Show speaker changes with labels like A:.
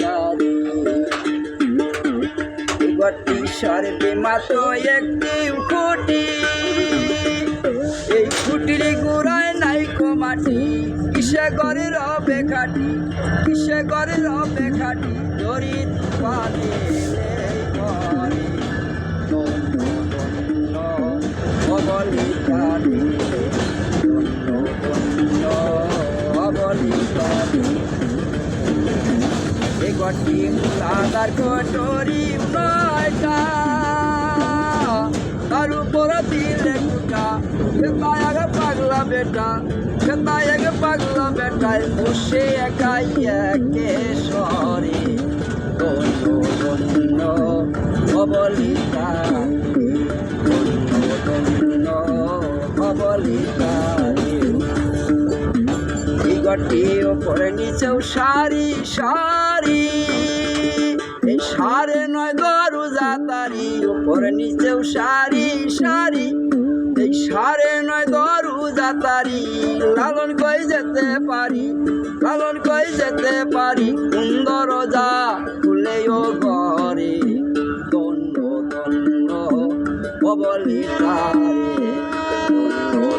A: তারি। গটি সর্বে মাত্র একটি খুঁটি। এই খুঁটির গোড়ায় নাই মাটি। কিসে করে রবে খাটি? কিসে করে রবে খাটি? দরিদ পালে করে অবলিকারি অবলিকারি গটি মুলাদার কটরি নয়টা তার উপর দিলে কুটা খেতায় পাগলা বেটা, খেতায় পাগলা বেটায় বসে একাই একে সরে। ধন্য অবলিকা গটি ওপরে নিচেও সারি, সারে নয় দরু জাতারি, ওপর নিচেও সারি সারি এই সারে নয় দরু জাতারি, লালন কই যেতে পারি, লালন কই যেতে পারি। সুন্দর যা ফুলেও ঘরে দণ্ড দণ্ড অবলিকারে